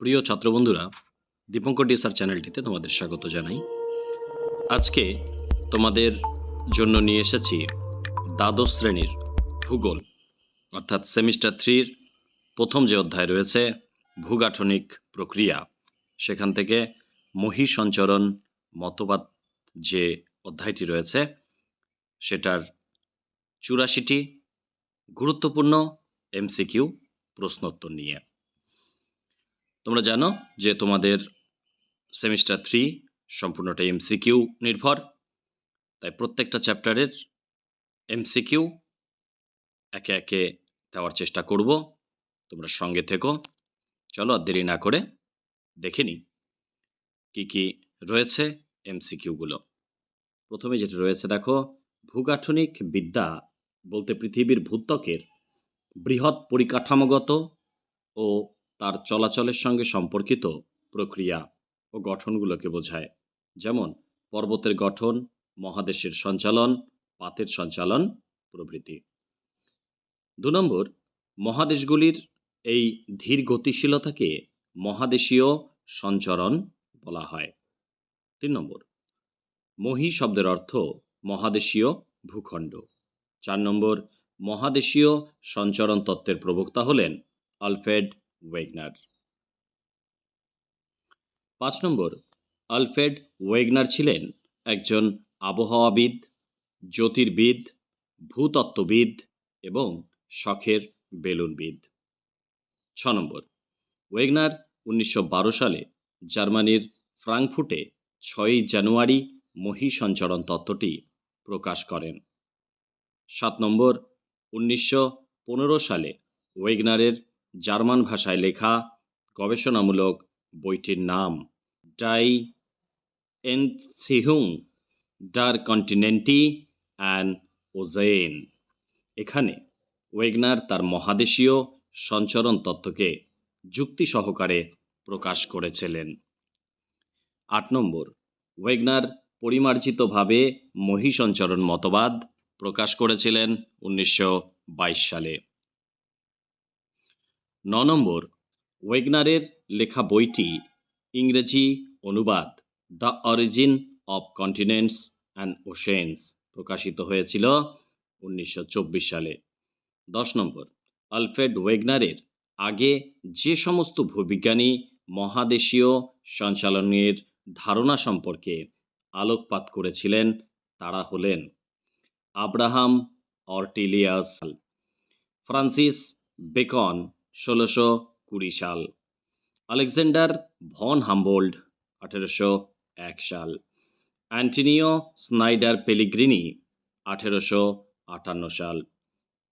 প্রিয় ছাত্রবন্ধুরা, দীপঙ্কর ডিএসআর চ্যানেলটিতে তোমাদের স্বাগত জানাই। আজকে তোমাদের জন্য নিয়ে এসেছি দ্বাদশ শ্রেণির ভূগোল, অর্থাৎ সেমিস্টার থ্রির প্রথম যে অধ্যায় রয়েছে, ভূগাঠনিক প্রক্রিয়া। সেখান থেকে মহী সঞ্চরণ মতবাদ যে অধ্যায়টি রয়েছে, সেটার চুরাশিটি গুরুত্বপূর্ণ এমসিকিউ প্রশ্নোত্তর নিয়ে। তোমরা জানো যে তোমাদের সেমিস্টার থ্রি সম্পূর্ণটা এমসিকিউ নির্ভর। তাই প্রত্যেকটা চ্যাপ্টারের এমসিকিউ একে একে দেওয়ার চেষ্টা করব। তোমরা সঙ্গে থেকো। চলো আর দেরি না করে দেখে নিই কী কী রয়েছে এমসিকিউগুলো প্রথমে যেটা রয়েছে দেখো, ভূগাঠনিক বিদ্যা বলতে পৃথিবীর ভূত্বকের বৃহৎ পরিকাঠামোগত ও তার চলাচলের সঙ্গে সম্পর্কিত প্রক্রিয়া ও গঠনগুলোকে বোঝায়। যেমন, পর্বতের গঠন, মহাদেশের সঞ্চালন, পাতের সঞ্চালন, প্রভৃতি। দু নম্বর, মহাদেশগুলির এই ধীর গতিশীলতাকে মহাদেশীয় সঞ্চরণ বলা হয়। তিন নম্বর, মহি শব্দের অর্থ মহাদেশীয় ভূখণ্ড। চার নম্বর, মহাদেশীয় সঞ্চরণ তত্ত্বের প্রবক্তা হলেন আলফ্রেড ওয়েগনার। পাঁচ নম্বর, আলফ্রেড ওয়েগনার ছিলেন একজন আবহাওয়াবিদ, জ্যোতির্বিদ, ভূতত্ত্ববিদ এবং শখের বেলুনবিদ। ছ নম্বর, ওয়েগনার উনিশশো বারো সালে জার্মানির ফ্রাঙ্কফুটে ছয়ই জানুয়ারি মহি সঞ্চরণ তত্ত্বটি প্রকাশ করেন। সাত নম্বর, উনিশশো পনেরো সালে ওয়েগনারের জার্মান ভাষায় লেখা গবেষণামূলক বইটির নাম ডাই এনসিহুং, ডার কন্টিনেন্টি অ্যান্ড ওজেন এখানে ওয়েগনার তার মহাদেশীয় সঞ্চরণ তত্ত্বকে যুক্তি সহকারে প্রকাশ করেছিলেন। আট নম্বর, ওয়েগনার পরিমার্জিতভাবে মহিসঞ্চরণ মতবাদ প্রকাশ করেছিলেন উনিশশো বাইশ সালে। ন নম্বর, ওয়েগনারের লেখা বইটি ইংরেজি অনুবাদ, the origin of continents and oceans, প্রকাশিত হয়েছিল উনিশশো চব্বিশ সালে। দশ নম্বর, আলফ্রেড ওয়েগনারের আগে যে সমস্ত ভূবিজ্ঞানী, মহাদেশীয় সঞ্চালনের ধারণা সম্পর্কে আলোকপাত করেছিলেন, তারা হলেন আব্রাহাম অর্টিলিয়াস, ফ্রান্সিস বেকন ষোলোশো কুড়ি সাল। আলেকজান্ডার ভন হাম্বোল্ড, আঠেরোশো এক সাল। অ্যান্টিনিও স্নাইডার পেলিগ্রিনি, আঠেরোশো আটান্ন সাল।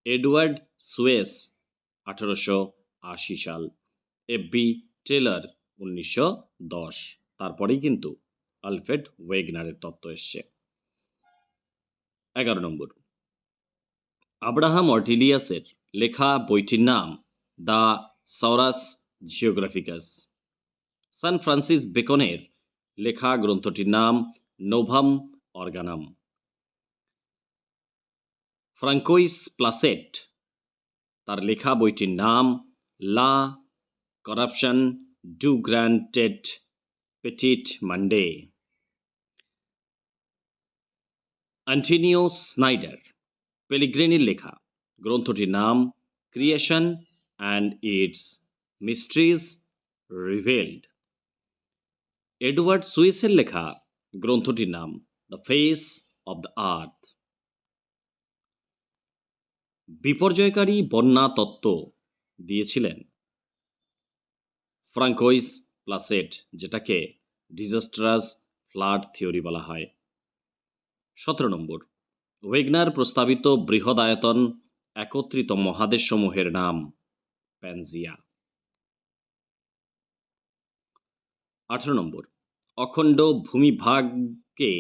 এডওয়ার্ড সুয়েস, আঠেরোশো আশি সাল। এফবি টেলার, উনিশশো দশ। তারপরেই কিন্তু আলফ্রেড ওয়েগনারের তত্ত্ব এসছে। এগারো নম্বর। আব্রাহাম অর্টিলিয়াসের লেখা বইটির নাম দ্য সরাস জিওগ্রাফিকাস। সান ফ্রান্সিস বেকনের লেখা গ্রন্থটির নাম নোভাম অর্গানাম। ফ্রাঙ্কোইস প্লাসেট তার লেখা বইটির নাম লা করাপশন ডু গ্র্যান্টেড পেটিট মান্ডে। অ্যান্টিনিও স্নাইডার, পেলিগ্রেনির লেখা। গ্রন্থটির নাম creation and its mysteries revealed Edward সুইসের লেখা গ্রন্থটির নাম the face of the earth বিপর্যয়কারী বন্যা তত্ত্ব দিয়েছিলেন ফ্রাঙ্কোইস প্লাসেট, যেটাকে ডিজাস্ট্রাস ফ্লাড থিওরি বলা হয়। সতেরো নম্বর, ওয়েগনার প্রস্তাবিত বৃহদায়তন একত্রিত মহাদেশসমূহের নাম প্যানজিয়া। আঠারো নম্বর, অখণ্ড ভূমিভাগকে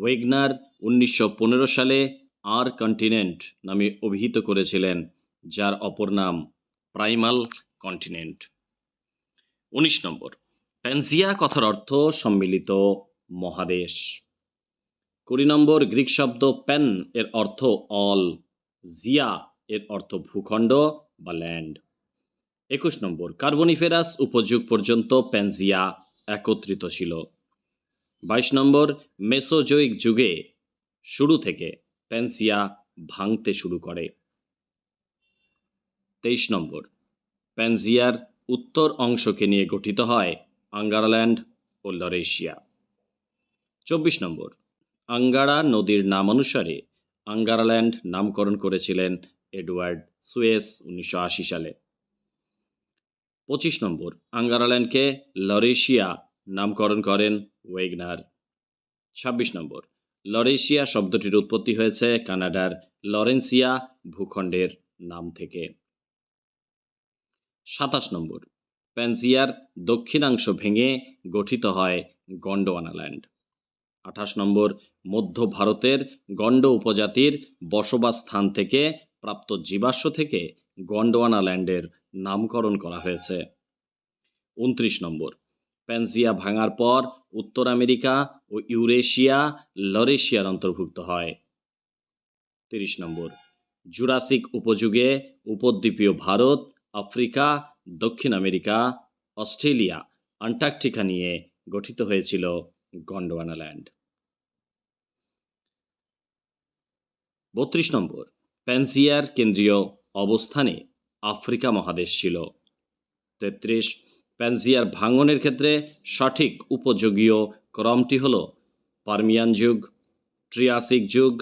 ওয়েগনার উনিশশো পনেরো সালে আর কন্টিনেন্ট নামে অভিহিত করেছিলেন, যার অপর নাম প্রাইমাল কন্টিনেন্ট। উনিশ নম্বর, প্যানজিয়া কথার অর্থ সম্মিলিত মহাদেশ। কুড়ি নম্বর, গ্রিক শব্দ প্যান এর অর্থ অল, জিয়া এর অর্থ ভূখণ্ড বা ল্যান্ড। একুশ নম্বর, কার্বনিফেরাস উপযুগ পর্যন্ত প্যানজিয়া একত্রিত ছিল। বাইশ নম্বর মেসোজোইক যুগে শুরু থেকে প্যানসিয়া ভাঙতে শুরু করে। তেইশ নম্বর প্যানজিয়ার উত্তর অংশকে নিয়ে গঠিত হয় আঙ্গারাল্যান্ড ও লরেশিয়া। চব্বিশ নম্বর, আঙ্গারা নদীর নামানুসারে আঙ্গারাল্যান্ড নামকরণ করেছিলেন এডওয়ার্ড সুয়েস উনিশশো আশি সালে। পঁচিশ নম্বর, আঙ্গারাল্যান্ডকে লরেশিয়া নামকরণ করেন ওয়েগনার। ছাব্বিশ নম্বর, লরেশিয়া শব্দটির উৎপত্তি হয়েছে কানাডার লরেন্সিয়া ভূখণ্ডের নাম থেকে। সাতাশ নম্বর, প্যানজিয়ার দক্ষিণাংশ ভেঙে গঠিত হয় গন্ডোয়ানাল্যান্ড। আঠাশ নম্বর, মধ্য ভারতের গণ্ড উপজাতির বসবাস স্থান থেকে প্রাপ্ত জীবাশ্ম থেকে গন্ডোয়ানাল্যান্ডের নামকরণ করা হয়েছে। উনত্রিশ নম্বর, প্যানজিয়া ভাঙার পর উত্তর আমেরিকা ও ইউরেশিয়া, লরেশিয়ার অন্তর্ভুক্ত হয়। তিরিশ নম্বর, জুরাসিক উপযুগে উপদ্বীপীয় ভারত, আফ্রিকা, দক্ষিণ আমেরিকা, অস্ট্রেলিয়া, আন্টার্কটিকা নিয়ে গঠিত হয়েছিল গন্ডোয়ানাল্যান্ড বত্রিশ নম্বর প্যানসিয়ার কেন্দ্রীয় অবস্থানে আফ্রিকা মহাদেশ ছিল। তেত্রিশ প্যানসিয়ার ভাঙনের ক্ষেত্রে সঠিক উপযোগীয় ক্রমটি হল পার্মিয়ান যুগ, ট্রিয়াসিক যুগ,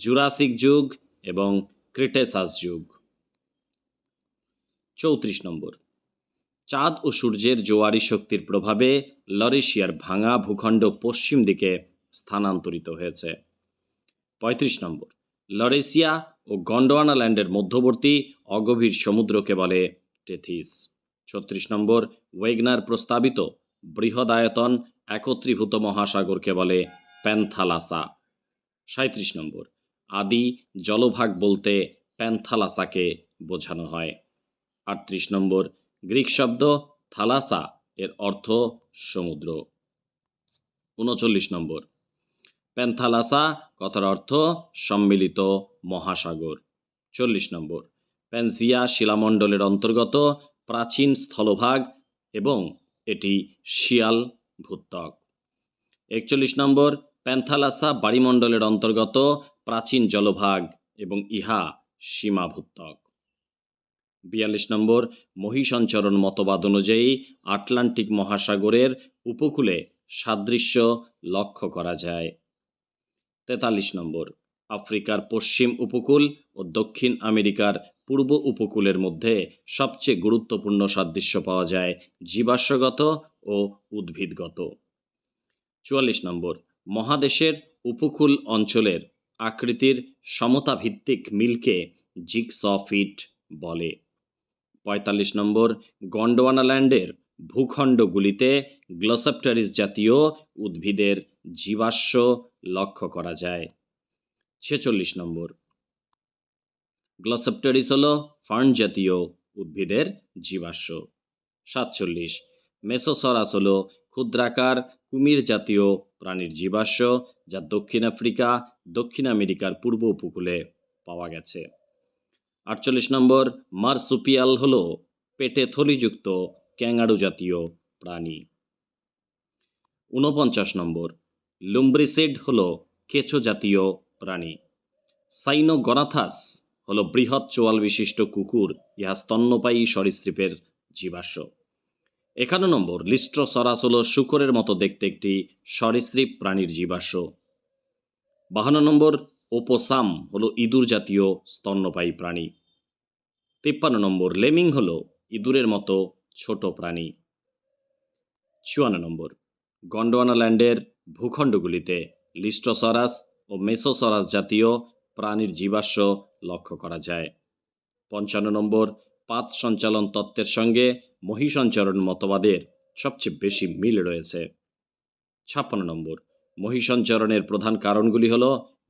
জুরাসিক যুগ এবং ক্রিটেসাস যুগ। চৌত্রিশ নম্বর, চাঁদ ও সূর্যের জোয়ারি শক্তির প্রভাবে লরেশিয়ার ভাঙা ভূখণ্ড পশ্চিম দিকে স্থানান্তরিত হয়েছে। পঁয়ত্রিশ নম্বর, লরেশিয়া ও গন্ডোয়ানাল্যান্ডের মধ্যবর্তী অগভীর সমুদ্রকে বলে টেথিস। ছত্রিশ নম্বর, ওয়েগনার প্রস্তাবিত বৃহদায়তন একত্রীভূত মহাসাগরকে বলে প্যান্থালাসা। সাঁত্রিশ নম্বর, আদি জলভাগ বলতে প্যান্থালাসাকে বোঝানো হয়। আটত্রিশ নম্বর, গ্রিক শব্দ থালাসা এর অর্থ সমুদ্র। উনচল্লিশ নম্বর, প্যান্থালাসা কথার অর্থ সম্মিলিত মহাসাগর। চল্লিশ নম্বর প্যানজিয়া শিলামণ্ডলের অন্তর্গত প্রাচীন স্থলভাগ এবং এটি শিয়াল ভূত্বক। একচল্লিশ নম্বর, প্যান্থালাসা বাড়িমণ্ডলের অন্তর্গত প্রাচীন জলভাগ এবং ইহা সীমা ভূত্বক। বিয়াল্লিশ নম্বর, মহিষঞ্চরণ মতবাদ অনুযায়ী আটলান্টিক মহাসাগরের উপকূলে সাদৃশ্য লক্ষ্য করা যায়। তেতাল্লিশ নম্বর, আফ্রিকার পশ্চিম উপকূল ও দক্ষিণ আমেরিকার পূর্ব উপকূলের মধ্যে সবচেয়ে গুরুত্বপূর্ণ সাদৃশ্য পাওয়া যায় জীবাশ্মগত ও উদ্ভিদগত। চুয়াল্লিশ নম্বর, মহাদেশের উপকূল অঞ্চলের আকৃতির সমতা ভিত্তিক মিলকে জিগস ফিট বলে। পঁয়তাল্লিশ নম্বর গন্ডোয়ানাল্যান্ডের ভূখণ্ডগুলিতে গ্লোসেপ্টারিস জাতীয় উদ্ভিদের জীবাশ্ম লক্ষ্য করা যায়। ছেচল্লিশ নম্বর গ্লোসেপ্টারিস হল ফার্ন জাতীয় উদ্ভিদের জীবাশ্ম। সাতচল্লিশ মেসোসরাস হল ক্ষুদ্রাকার কুমির জাতীয় প্রাণীর জীবাশ্ম, যা দক্ষিণ আফ্রিকা, দক্ষিণ আমেরিকার পূর্ব উপকূলে পাওয়া গেছে। আটচল্লিশ নম্বর মার্সুপিয়াল হল পেটে থলিযুক্ত ক্যাঙ্গারু জাতীয় প্রাণী। ঊনপঞ্চাশ নম্বর লুম্ব্রিসিড হল কেঁচো জাতীয় প্রাণী। সাইনোগনাথাস হল বৃহৎ চোয়াল বিশিষ্ট কুকুর, ইহা স্তন্যপায়ী সরীসৃপের জীবাশ্ম। একান্ন নম্বর লিস্ট্রোসরাস হল শুকরের মতো দেখতে একটি সরীসৃপ প্রাণীর জীবাশ্ম। বাহান্ন নম্বর, ওপোসাম হল ইঁদুর জাতীয় স্তন্যপায়ী প্রাণী। তিপ্পান্ন নম্বর, লেমিং হল ইঁদুরের মতো ছোট প্রাণী। চুয়ান্ন নম্বর গন্ডোয়ানাল্যান্ডের ভূখণ্ডগুলিতে লিস্টোসরাস ও মেসোসরাস জাতীয় প্রাণীর জীবাশ্ম লক্ষ্য করা যায়। পঞ্চান্ন নম্বর পাত সঞ্চালন তত্ত্বের সঙ্গে মহিষঞ্চরণ মতবাদের সবচেয়ে বেশি মিল রয়েছে। ছাপ্পান্ন নম্বর মহিষঞ্চরণের প্রধান কারণগুলি হল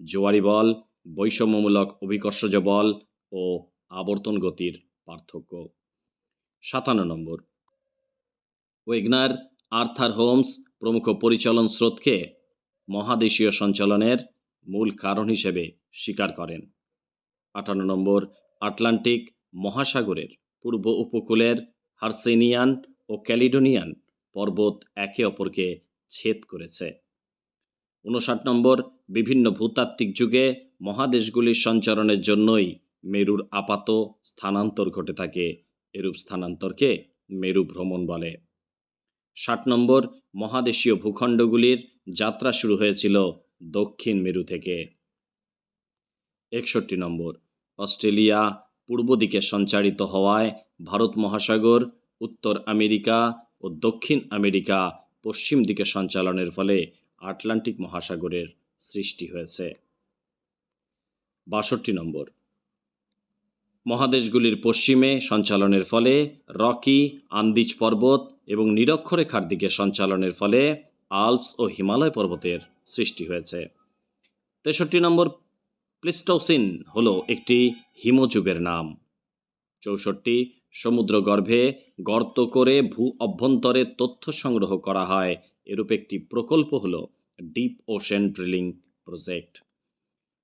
জোয়ারি বল, বৈষম্যমূলক অভিকর্ষজ বল ও আবর্তন গতির পার্থক্য। সাতান্ন নম্বর, ওয়েগনার আর্থার হোমস প্রমুখ পরিচালন স্রোতকে মহাদেশীয় সঞ্চালনের মূল কারণ হিসেবে স্বীকার করেন। আটান্ন নম্বর, আটলান্টিক মহাসাগরের পূর্ব উপকূলের হার্সেনিয়ান ও ক্যালিডোনিয়ান পর্বত একে অপরকে ছেদ করেছে। উনষাট নম্বর, বিভিন্ন ভূতাত্ত্বিক যুগে মহাদেশগুলির সঞ্চারণের জন্যই মেরুর আপাত স্থানান্তর ঘটে থাকে, এরূপ স্থানান্তরকে মেরু ভ্রমণ বলে। ষাট নম্বর, মহাদেশীয় ভূখণ্ডগুলির যাত্রা শুরু হয়েছিল দক্ষিণ মেরু থেকে। একষট্টি নম্বর। অস্ট্রেলিয়া পূর্ব দিকে সঞ্চারিত হওয়ায় ভারত মহাসাগর, উত্তর আমেরিকা ও দক্ষিণ আমেরিকা পশ্চিম দিকে সঞ্চালনের ফলে আটলান্টিক মহাসাগরের সৃষ্টি হয়েছে। বাষট্টি নম্বর। মহাদেশগুলির পশ্চিমে সঞ্চালনের ফলে রকি, আন্দিজ পর্বত এবং নিরক্ষরেখার দিকে সঞ্চালনের ফলে আল্পস ও হিমালয় পর্বতের সৃষ্টি হয়েছে। তেষট্টি নম্বর প্লিস্টোসিন হল একটি হিমযুগের নাম। চৌষট্টি, সমুদ্রগর্ভে গর্ত করে ভূ অভ্যন্তরে তথ্য সংগ্রহ করা হয়। এরূপ একটি প্রকল্প হল ডিপ ওশেন ড্রিলিং প্রজেক্ট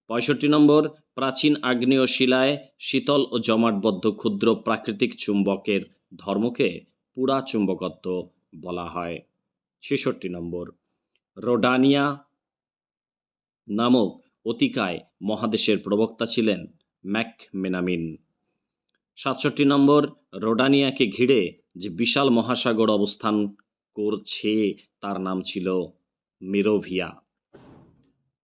পঁয়ষট্টি নম্বর, প্রাচীন আগ্নেয় শিলায় শীতল ও জমাটবদ্ধ ক্ষুদ্র প্রাকৃতিক চুম্বকের ধর্মকে পুরা চুম্বকত্ব বলা হয়। ছেষট্টি নম্বর, রোডানিয়া নামক অতিকায় মহাদেশের প্রবক্তা ছিলেন ম্যাক মেনামিন সাতষট্টি নম্বর, রোডানিয়াকে ঘিরে যে বিশাল মহাসাগর অবস্থান করছে, তার নাম ছিল মিরোভিয়া।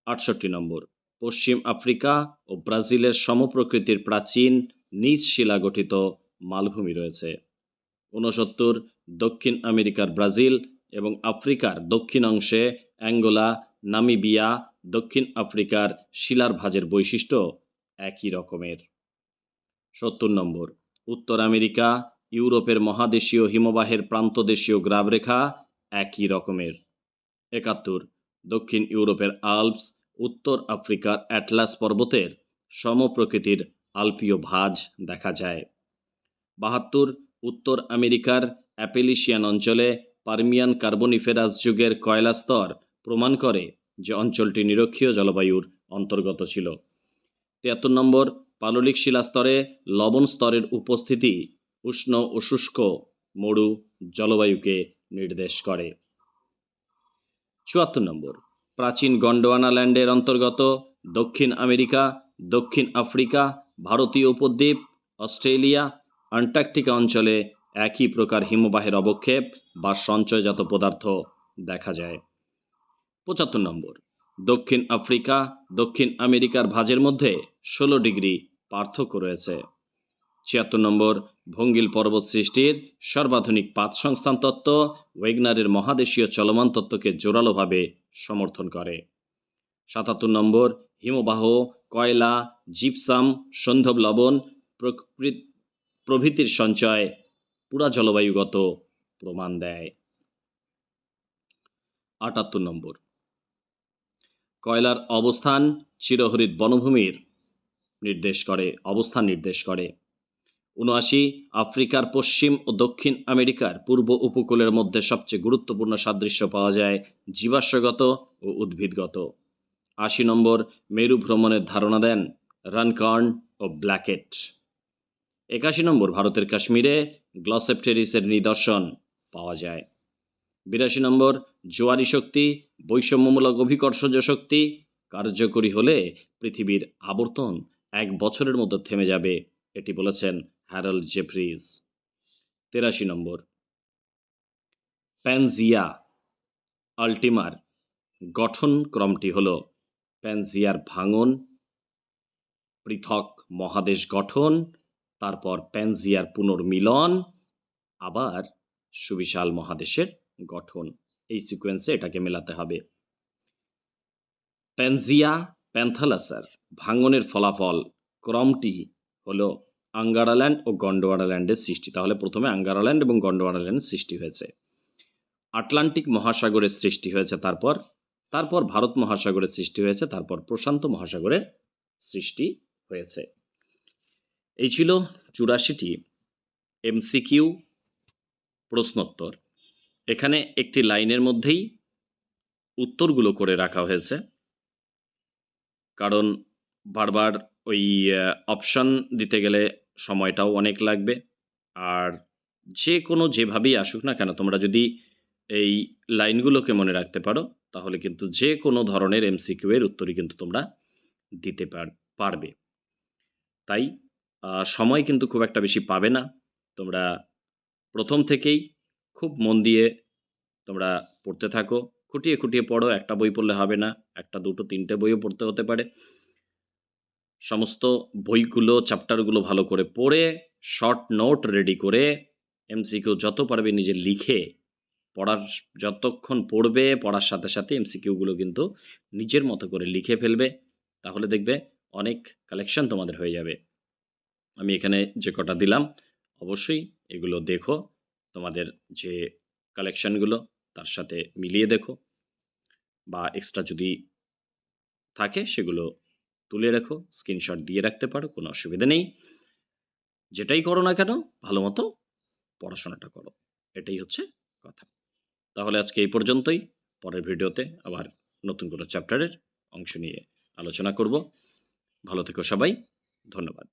আটষট্টি নম্বর, পশ্চিম আফ্রিকা ও ব্রাজিলের সমপ্রকৃতির প্রাচীন নিজ শিলা গঠিত মালভূমি রয়েছে। ঊনসত্তর, দক্ষিণ আমেরিকার ব্রাজিল এবং আফ্রিকার দক্ষিণ অংশে অ্যাঙ্গোলা, নামিবিয়া দক্ষিণ আফ্রিকার শিলার ভাজের বৈশিষ্ট্য একই রকমের। সত্তর নম্বর, উত্তর আমেরিকা, ইউরোপের মহাদেশীয় হিমবাহের প্রান্তদেশীয় গ্রাবরেখা একই রকমের। একাত্তর, দক্ষিণ ইউরোপের আল্পস, উত্তর আফ্রিকার অ্যাটলাস পর্বতের সমপ্রকৃতির আলপীয় ভাঁজ দেখা যায়। বাহাত্তর, উত্তর আমেরিকার অ্যাপেলিশিয়ান অঞ্চলে পার্মিয়ান কার্বনিফেরাস যুগের কয়লা স্তর প্রমাণ করে যে অঞ্চলটি নিরক্ষীয় জলবায়ুর অন্তর্গত ছিল। তিয়াত্তর নম্বর, পাললিক শিলাস্তরে লবণ স্তরের উপস্থিতি উষ্ণ ও শুষ্ক মরু জলবায়ুকে নির্দেশ করে। চুয়াত্তর নম্বর, প্রাচীন গন্ডোয়ানা ল্যান্ডের অন্তর্গত দক্ষিণ আমেরিকা, দক্ষিণ আফ্রিকা, ভারতীয় উপদ্বীপ, অস্ট্রেলিয়া, আন্টার্কটিকা অঞ্চলে একই প্রকার হিমবাহের অবক্ষেপ বা সঞ্চয়জাত পদার্থ দেখা যায়। পঁচাত্তর নম্বর। দক্ষিণ আফ্রিকা, দক্ষিণ আমেরিকার ভাজের মধ্যে ষোলো ডিগ্রি পার্থক্য রয়েছে। ছিয়াত্তর নম্বর, ভঙ্গিল পর্বত সৃষ্টির সর্বাধুনিক পাত সংস্থান তত্ত্ব ওয়েগনারের মহাদেশীয় চলমান তত্ত্বকে জোরালোভাবে সমর্থন করে। সাতাত্তর নম্বর, হিমবাহ, কয়লা, জিপসাম, সন্ধব লবণ প্রকৃত প্রভৃতির সঞ্চয় পুরা জলবায়ুগত প্রমাণ দেয়। আটাত্তর নম্বর কয়লার অবস্থান চিরহরিত বনভূমির নির্দেশ করে, অবস্থান নির্দেশ করে। উনআশি আফ্রিকার পশ্চিম ও দক্ষিণ আমেরিকার পূর্ব উপকূলের মধ্যে সবচেয়ে গুরুত্বপূর্ণ সাদৃশ্য পাওয়া যায় জীবাশ্মগত ও উদ্ভিদগত। আশি নম্বর, মেরু ভ্রমণের ধারণা দেন রানকার্ন ও ব্ল্যাকেট। একাশি নম্বর, ভারতের কাশ্মীরে গ্লসেপটেরিসের নিদর্শন পাওয়া যায়। বিরাশি নম্বর, জোয়ারি শক্তি, বৈষম্যমূলক অভিকর্ষজ শক্তি, কার্যকরী হলে পৃথিবীর আবর্তন এক বছরের মধ্যে থেমে যাবে, এটি বলেছেন হ্যারল্ড জেফ্রিজ। তেরাশি নম্বর, প্যানজিয়া আল্টিমার গঠন ক্রমটি হল প্যানজিয়ার ভাঙন, পৃথক মহাদেশ গঠন, তারপর প্যানজিয়ার পুনর্মিলন, আবার সুবিশাল মহাদেশের গঠন। এই সিকোয়েন্সে এটাকে মেলাতে হবে। প্যানজিয়া প্যান্থালাসার ভাঙনের ফলাফল ক্রমটি হলো আঙ্গারাল্যান্ড ও গন্ডোয়ারাল্যান্ডের সৃষ্টি। তাহলে প্রথমে আঙ্গারাল্যান্ড এবং গন্ডোয়ারাল্যান্ডের সৃষ্টি হয়েছে। আটলান্টিক মহাসাগরের সৃষ্টি হয়েছে তারপর। তারপর ভারত মহাসাগরের সৃষ্টি হয়েছে, তারপর প্রশান্ত মহাসাগরের সৃষ্টি হয়েছে। এই ছিল চুরাশিটি এমসিকিউ প্রশ্নোত্তর। এখানে একটি লাইনের মধ্যেই উত্তরগুলো করে রাখা হয়েছে। কারণ বারবার ওই অপশন দিতে গেলে সময়টাও অনেক লাগবে। আর যে কোনো যেভাবেই আসুক না কেন, তোমরা যদি এই লাইনগুলোকে মনে রাখতে পারো, তাহলে কিন্তু যে কোনো ধরনের এমসিকিউ এর উত্তরই কিন্তু তোমরা দিতে পার- পারবে। তাই সময় কিন্তু খুব একটা বেশি পাবে না। তোমরা প্রথম থেকেই খুব মন দিয়ে তোমরা পড়তে থাকো। খুঁটিয়ে খুঁটিয়ে পড়ো, একটা বই পড়লে হবে না, একটা, দুটো, তিনটে বইও পড়তে হতে পারে। সমস্ত বইগুলো, চ্যাপ্টারগুলো ভালো করে পড়ে, শর্ট নোট রেডি করে, এমসিকিউ যত পারবে নিজে লিখে, পড়ার যতক্ষণ পড়বে, পড়ার সাথে সাথে এমসিকিউগুলো কিন্তু নিজের মতো করে লিখে ফেলবে। তাহলে দেখবে অনেক কালেকশন তোমাদের হয়ে যাবে। আমি এখানে যে কটা দিলাম, অবশ্যই এগুলো দেখো। তোমাদের যে কালেকশনগুলো তার সাথে মিলিয়ে দেখো। বা এক্সট্রা যদি থাকে, সেগুলো তুলে রাখো স্ক্রিনশট দিয়ে রাখতে পারো, কোনো অসুবিধা নেই। যেটাই করো না কেন, ভালো মতো পড়াশোনাটা করো। এটাই হচ্ছে কথা। তাহলে আজকে এই পর্যন্তই। পরের ভিডিওতে আবার নতুন কোনো চ্যাপ্টারের অংশ নিয়ে আলোচনা করব। ভালো থেকো সবাই। ধন্যবাদ।